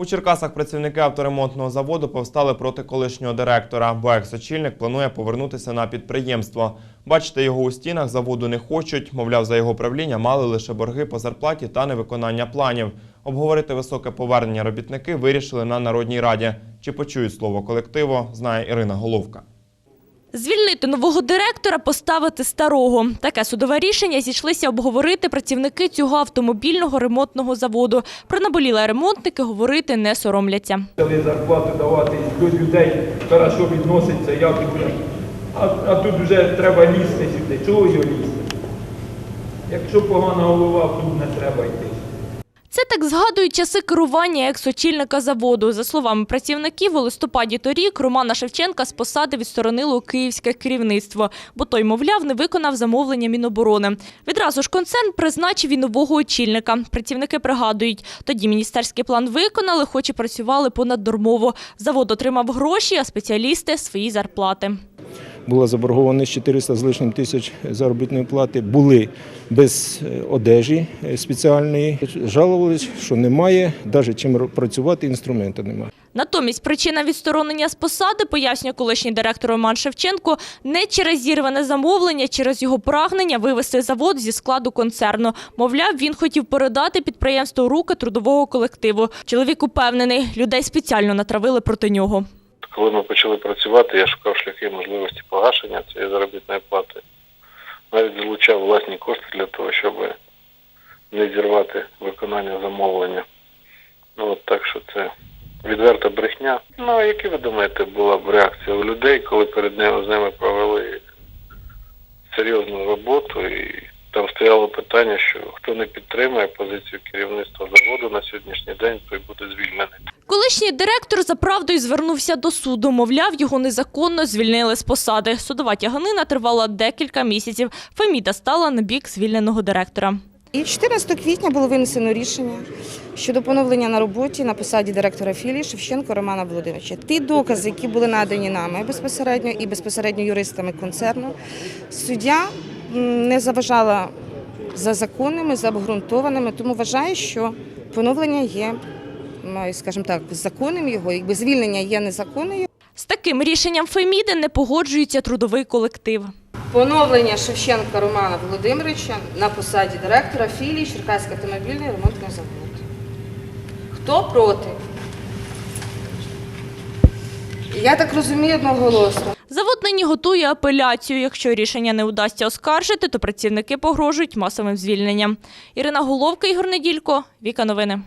У Черкасах працівники авторемонтного заводу повстали проти колишнього директора, бо екс-очільник планує повернутися на підприємство. Бачити його у стінах заводу не хочуть. Мовляв, за його правління мали лише борги по зарплаті та невиконання планів. Обговорити високе повернення робітники вирішили на Народній раді. Чи почують слово колективу, знає Ірина Головка. Звільнити нового директора, поставити старого. Таке судове рішення зійшлися обговорити працівники цього автомобільного ремонтного заводу. Про наболіле ремонтники говорити не соромляться. Коли зарплату давати до людей хорошо відноситься, як а, а тут вже треба лізти сюди. Чого його лізти? Якщо погана голова, тут не треба йти. Це так згадують часи керування екс-очільника заводу. За словами працівників, у листопаді торік Романа Шевченка з посади відсторонило київське керівництво, бо той, мовляв, не виконав замовлення Міноборони. Відразу ж концерн призначив і нового очільника. Працівники пригадують, тоді міністерський план виконали, хоч і працювали понаднормово. Завод отримав гроші, а спеціалісти – свої зарплати. Була заборгованість 400 з лишнім тисяч заробітної плати, були без е, одежі е, спеціальної. Жалувались, що немає, навіть чим працювати, інструменту немає. Натомість причина відсторонення з посади, пояснює колишній директор Роман Шевченко, не через зірване замовлення, через його прагнення вивести завод зі складу концерну. Мовляв, він хотів передати підприємство руки трудового колективу. Чоловік упевнений, людей спеціально натравили проти нього. Коли ми почали працювати, я шукав шляхи можливості погашення цієї заробітної плати. Навіть залучав власні кошти для того, щоб не зірвати виконання замовлення. Ну от так що це відверта брехня. Ну а які ви думаєте, була б реакція у людей, коли перед ними з ними провели серйозну роботу і там стояло питання, що хто не підтримує позицію керівництва заводу на сьогоднішній день, той буде звільнений. Колишній директор за правдою звернувся до суду. Мовляв, його незаконно звільнили з посади. Судова тяганина тривала декілька місяців. Феміда стала на бік звільненого директора. І 14 квітня було винесено рішення щодо поновлення на роботі на посаді директора філії Шевченко Романа Володимировича. Ті докази, які були надані нами безпосередньо і безпосередньо юристами концерну, суддя не заважала за законними, за обґрунтованими, тому вважає, що поновлення є, скажімо так, законним його, якби звільнення є незаконною. З таким рішенням Феміди не погоджується трудовий колектив. Поновлення Шевченка Романа Володимировича на посаді директора філії Черкаський автомобільний ремонтний завод. Хто проти? Я так розумію одноголосно. Завод нині готує апеляцію. Якщо рішення не вдасться оскаржити, то працівники погрожують масовим звільненням. Ірина Головка, Ігор Неділько, Віка Новини.